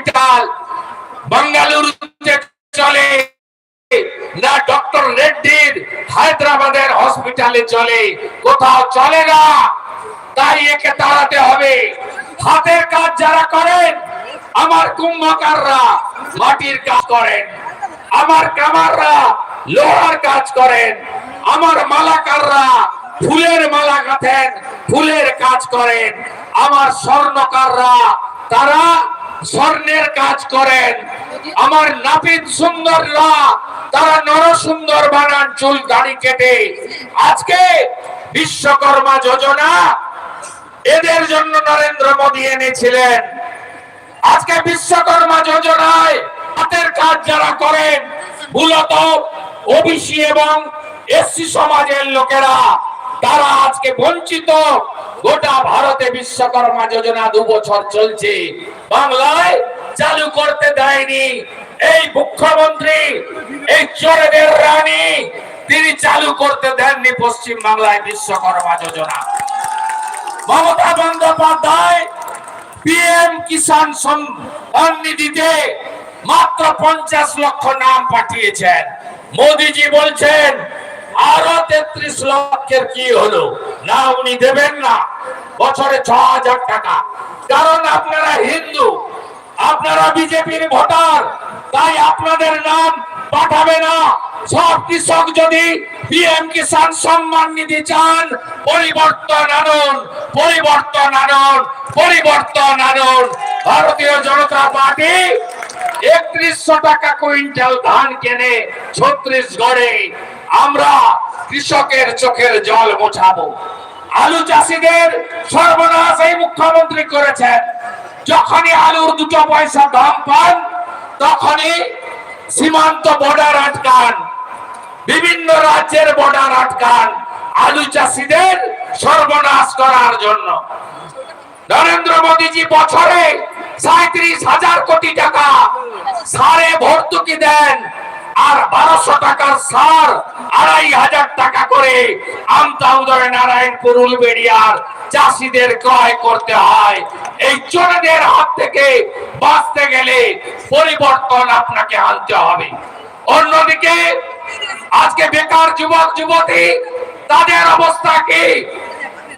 Hospital বাঙ্গালুরুতে চলে না doctor রেড্ডির হায়দ্রাবাদের হসপিটালে চলে, কোথাও চলে না। তাই একে তাড়াতে হবে। হাতের কাজ যারা করেন, আমার কুম্ভকাররা মাটির কাজ করেন, আমার কামাররা লোহার কাজ করেন, আমার মালাকাররা ফুলের মালা গাঁথেন, ফুলের কাজ করেন, আমার স্বর্ণকাররা তারা স্বর্ণের কাজ করেন। আমার নাপিত সুন্দররা, তারা নরসুন্দর বানান চুল দাড়ি কেটে। আজকে বিশ্বকর্মা যোজনা এদের জন্য নরেন্দ্র মোদী এনেছিলেন। আজকে বিশ্বকর্মা যোজনায় হাতের কাজ যারা করেন, মূলত ওবিসি এবং এসসি সমাজের লোকেরা, তারা আজকে বঞ্চিত। গোটা ভারতে বিশ্বকর্মা যোজনা দু বছর চলছে। বাংলায় চালু করতে দেয়নি। এই মুখ্যমন্ত্রী, এই চোরেদের রানী, তিনি চালু করতে দেননি পশ্চিম বাংলায় বিশ্বকর্মা যোজনা। মমতা বন্দ্যোপাধ্যায় পিএম কিষাণ সম্মান নিধিতে মাত্র পঞ্চাশ লক্ষ নাম পাঠিয়েছেন। মোদিজি বলছেন আরও তেত্রিশ লক্ষের কি হলো? না, উনি দেবেন না। বছরে ছ হাজার টাকা। কারণ আপনারা হিন্দু, আপনারা বিজেপির ভোটার, তাই আপনাদের নাম পাঠাবে না। সব কৃষক যদি পিএম কিষাণ সম্মান নিধি চান, পরিবর্তন আনুন পরিবর্তন আনুন পরিবর্তন আনুন। ভারতীয় জনতা পার্টি একত্রিশশো টাকা কুইন্টাল ধান কেনে ছত্রিশগড়ে আমরা কৃষকের চোখের জল মোছাবো। আলু চাষিদের সর্বনাশ এই মুখ্যমন্ত্রী করেছেন। যখনই আলুর দুটো পয়সা দাম পান, তখনই সীমান্ত বর্ডার আটকান। বিভিন্ন রাজ্যের বর্ডার আটকান আলু চাষিদের সর্বনাশ করার জন্য। নরেন্দ্র মোদীজি বছরে সাঁত্রিশ হাজার কোটি টাকা সারে ভর্তুকি দেন। পরিবর্তন আপনাকে আনতে হবে। অন্যদিকে আজকে বেকার যুবক, যুবতী, তাদের অবস্থা কি?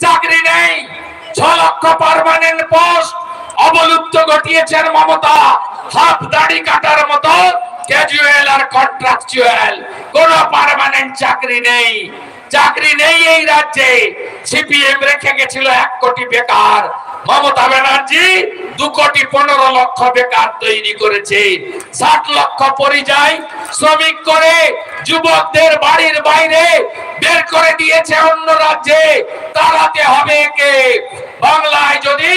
চাকরি নেই, ছ লক্ষ পোস্ট অবলুপ্ত ঘটিয়েছেন মমতা। হাফ দাড়ি কাটার মতো ক্যাজুয়াল আর কন্ট্রাকচুয়াল কোন পার্মানেন্ট চাকরি নেই। চাকরি নেই এই রাজ্যে। সিপিএম রেখে গেছিল এক কোটি বেকার। মমতা ব্যানার্জি দু কোটি পনেরো লক্ষ বেকার তৈরি করেছে। ষাট লক্ষ পরিযায়ী শ্রমিক করে যুবকদের বাড়ির বাইরে বের করে দিয়েছে অন্য রাজ্যে। তাড়াতে হবে কে বাংলায় যদি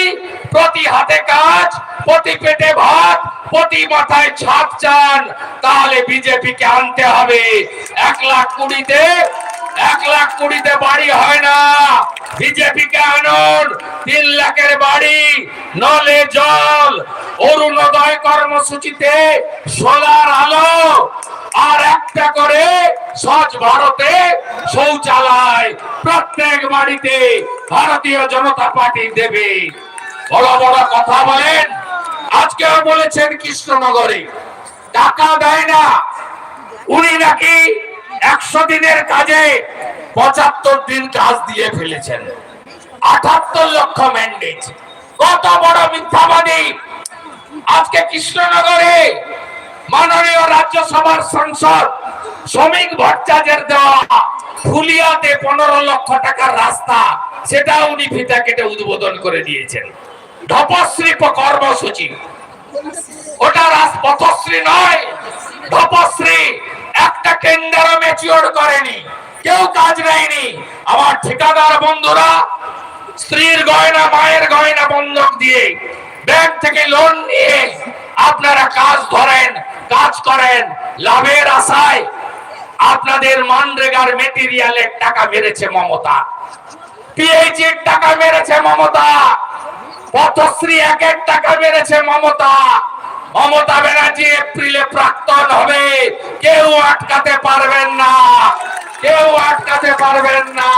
প্রতি হাতে কাজ, প্রতি পেটে ভাত প্রতি মাথায় ছাপ চান, তাহলে বিজেপিকে আনতে হবে। এক লাখ কুড়িতে, এক লাখ কুড়িতে বাড়ি হয় না। বিজেপিকে আনুন, তিন লাখের বাড়ি, নলে জল, অরুণোদয় কর্মসূচিতে সোলার আলো, আর একটা করে স্বচ্ছ ভারতে শৌচালয় প্রত্যেক বাড়িতে ভারতীয় জনতা পার্টি দেবে। বড় বড় কথা বলেন। আজকেও বলেছেন কৃষ্ণনগরে। টাকা দেয় না। উনি নাকি একশো দিনের কাজে পঁচাত্তর দিন কাজ দিয়ে ফেলেছেন। আটাত্তর লক্ষ ম্যান্ডেট কত বড় মিথ্যাবাদী। আজকে কৃষ্ণনগরে মাননীয় রাজ্যসভার সাংসদ শ্রমিক ভট্টাচার্যের দেওয়া ফুলিয়াতে পনেরো লক্ষ টাকার রাস্তা সেটা উনি ফিতা কেটে উদ্বোধন করে দিয়েছেন। ধপশ্রী কর্মসূচি। ওটা পথশ্রী নয়, ধপশ্রী একটা কেন্দ্র ম্যাচিওর করেনি, কেউ কাজ নেয়নি। আমার ঠিকাদার বন্ধুরা, স্ত্রীর গয়না, মায়ের গয়না বন্ধক দিয়ে ব্যাংক থেকে লোন নিয়ে আপনারা কাজ ধরেন, কাজ করেন, লাভের আশায় আপনাদের মানরেগার মেটেরিয়ালের টাকা মেরেছে মমতা। পিএইচির টাকা মেরেছে মমতা। পথশ্রী এক এক টাকা বেড়েছে মমতা। মমতা ব্যানার্জি এপ্রিলে প্রাক্তন হবে। কেউ আটকাতে পারবেন না। কেউ আটকাতে পারবেন না।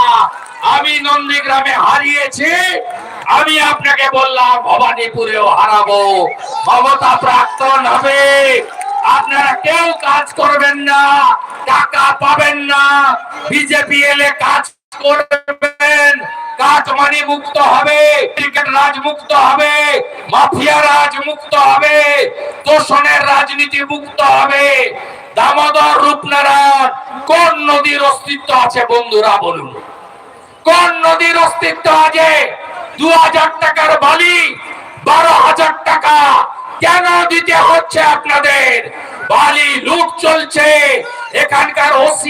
আমি নন্দীগ্রামে হারিয়েছি। আমি আপনাকে বললাম, ভবানীপুরেও হারাবো। মমতা প্রাক্তন হবে। আপনারা কেউ কাজ করবেন না, টাকা পাবেন না। বিজেপি এলে কাজ করবেন কাটমানি মুক্ত হবে, ক্রিকেট রাজ মুক্ত হবে, মাফিয়া রাজ মুক্ত হবে, তোষণের রাজনীতি মুক্ত হবে। দামোদর রূপনারায়ণ, কোন নদীর অস্তিত্ব আছে বন্ধুরা বলুন? কোন নদীর অস্তিত্ব আছে? দু হাজার টাকার বালি বারো হাজার টাকা কেন দিতে হচ্ছে আপনাদের? বালি লুট চলছে, এখানকার ওসি